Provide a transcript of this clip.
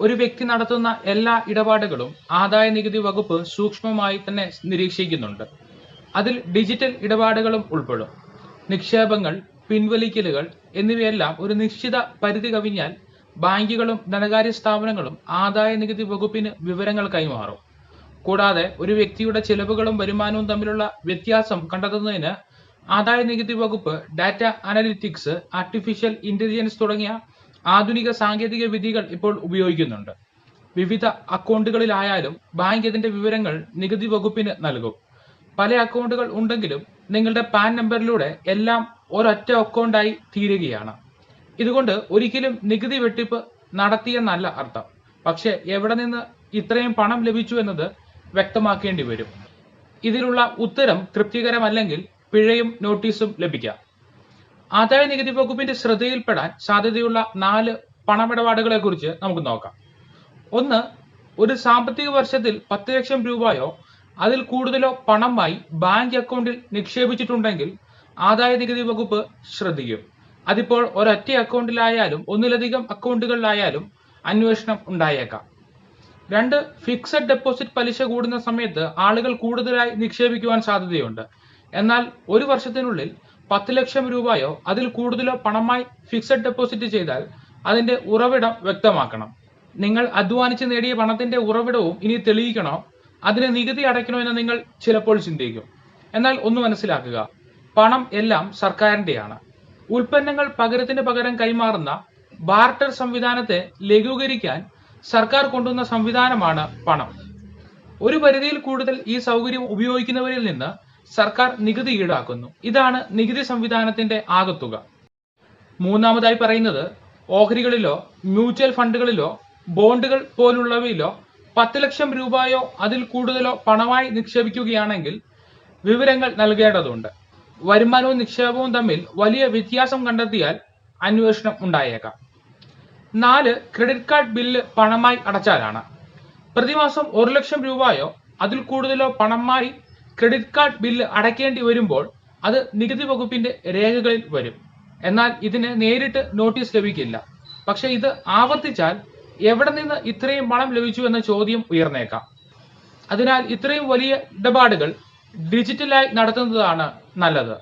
ഒരു വ്യക്തി നടത്തുന്ന എല്ലാ ഇടപാടുകളും ആദായ നികുതി വകുപ്പ് സൂക്ഷ്മമായി തന്നെ നിരീക്ഷിക്കുന്നുണ്ട്. അതിൽ ഡിജിറ്റൽ ഇടപാടുകളും ഉൾപ്പെടും. നിക്ഷേപങ്ങൾ പിൻവലിക്കലുകൾ എന്നിവയെല്ലാം ഒരു നിശ്ചിത പരിധി കവിഞ്ഞാൽ ബാങ്കുകളും ധനകാര്യ സ്ഥാപനങ്ങളും ആദായ നികുതി വകുപ്പിന് വിവരങ്ങൾ കൈമാറും. കൂടാതെ ഒരു വ്യക്തിയുടെ ചെലവുകളും വരുമാനവും തമ്മിലുള്ള വ്യത്യാസം കണ്ടെത്തുന്നതിന് ആദായ നികുതി വകുപ്പ് ഡാറ്റ അനലിറ്റിക്സ് ആർട്ടിഫിഷ്യൽ ഇന്റലിജൻസ് തുടങ്ങിയ ആധുനിക സാങ്കേതിക വിധികൾ ഇപ്പോൾ ഉപയോഗിക്കുന്നുണ്ട്. വിവിധ അക്കൗണ്ടുകളിലായാലും ബാങ്ക് ഇതിന്റെ വിവരങ്ങൾ നികുതി വകുപ്പിന് നൽകും. പല അക്കൗണ്ടുകൾ ഉണ്ടെങ്കിലും നിങ്ങളുടെ പാൻ നമ്പറിലൂടെ എല്ലാം ഒരൊറ്റ അക്കൗണ്ടായി തീരുകയാണ്. ഇതുകൊണ്ട് ഒരിക്കലും നികുതി വെട്ടിപ്പ് നടത്തിയെന്നല്ല അർത്ഥം. പക്ഷെ എവിടെ നിന്ന് ഇത്രയും പണം ലഭിച്ചു എന്നത് വ്യക്തമാക്കേണ്ടി വരും. ഇതിലുള്ള ഉത്തരം തൃപ്തികരമല്ലെങ്കിൽ പിഴയും നോട്ടീസും ലഭിക്കാം. ആദായ നികുതി വകുപ്പിന്റെ ശ്രദ്ധയിൽപ്പെടാൻ സാധ്യതയുള്ള നാല് പണമിടപാടുകളെ കുറിച്ച് നമുക്ക് നോക്കാം. ഒന്ന് ഒരു സാമ്പത്തിക വർഷത്തിൽ പത്ത് ലക്ഷം രൂപയോ അതിൽ കൂടുതലോ പണമായി ബാങ്ക് അക്കൗണ്ടിൽ നിക്ഷേപിച്ചിട്ടുണ്ടെങ്കിൽ ആദായ നികുതി വകുപ്പ് ശ്രദ്ധിക്കും. അതിപ്പോൾ ഒരൊറ്റ അക്കൗണ്ടിലായാലും ഒന്നിലധികം അക്കൗണ്ടുകളിലായാലും അന്വേഷണം ഉണ്ടായേക്കാം. രണ്ട് ഫിക്സഡ് ഡെപ്പോസിറ്റ് പലിശ കൂടുന്ന സമയത്ത് ആളുകൾ കൂടുതലായി നിക്ഷേപിക്കുവാൻ സാധ്യതയുണ്ട്. എന്നാൽ ഒരു വർഷത്തിനുള്ളിൽ പത്ത് ലക്ഷം രൂപയോ അതിൽ കൂടുതലോ പണമായി ഫിക്സഡ് ഡെപ്പോസിറ്റ് ചെയ്താൽ അതിന്റെ ഉറവിടം വ്യക്തമാക്കണം. നിങ്ങൾ അധ്വാനിച്ച് നേടിയ പണത്തിന്റെ ഉറവിടവും ഇനി തെളിയിക്കണോ? അതിന് നികുതി അടയ്ക്കണോ എന്ന് നിങ്ങൾ ചിലപ്പോൾ ചിന്തിക്കും. എന്നാൽ ഒന്ന് മനസ്സിലാക്കുക. പണം എല്ലാം സർക്കാരിന്റെയാണ് ഉൽപ്പന്നങ്ങൾ പകരത്തിന് പകരം കൈമാറുന്ന ബാർട്ടർ സംവിധാനത്തെ ലഘൂകരിക്കാൻ സർക്കാർ കൊണ്ടുവന്ന സംവിധാനമാണ് പണം. ഒരു പരിധിയിൽ കൂടുതൽ ഈ സൗകര്യം ഉപയോഗിക്കുന്നവരിൽ നിന്ന് സർക്കാർ നികുതി ഈടാക്കുന്നു. ഇതാണ് നികുതി സംവിധാനത്തിന്റെ ആകത്തുക. മൂന്നാമതായി പറയുന്നത് ഓഹരികളിലോ മ്യൂച്വൽ ഫണ്ടുകളിലോ ബോണ്ടുകൾ പോലുള്ളവയിലോ പത്ത് ലക്ഷം രൂപയോ അതിൽ കൂടുതലോ പണമായി നിക്ഷേപിക്കുകയാണെങ്കിൽ വിവരങ്ങൾ നൽകേണ്ടതുണ്ട്. വരുമാനവും നിക്ഷേപവും തമ്മിൽ വലിയ വ്യത്യാസം കണ്ടെത്തിയാൽ അന്വേഷണം ഉണ്ടായേക്കാം. നാല് ക്രെഡിറ്റ് കാർഡ് ബില്ല് പണമായി അടച്ചാലാണ്. പ്രതിമാസം ഒരു ലക്ഷം രൂപയോ അതിൽ കൂടുതലോ പണമായി ക്രെഡിറ്റ് കാർഡ് ബില്ല് അടയ്ക്കേണ്ടി വരുമ്പോൾ അത് നികുതി വകുപ്പിന്റെ രേഖകളിൽ വരും. എന്നാൽ ഇതിന് നേരിട്ട് നോട്ടീസ് ലഭിക്കില്ല. പക്ഷേ ഇത് ആവർത്തിച്ചാൽ എവിടെ നിന്ന് ഇത്രയും പണം ലഭിച്ചു എന്ന ചോദ്യം ഉയർന്നേക്കാം. അതിനാൽ ഇത്രയും വലിയ ഇടപാടുകൾ ഡിജിറ്റലായി നടത്തുന്നതാണ് നല്ലത്.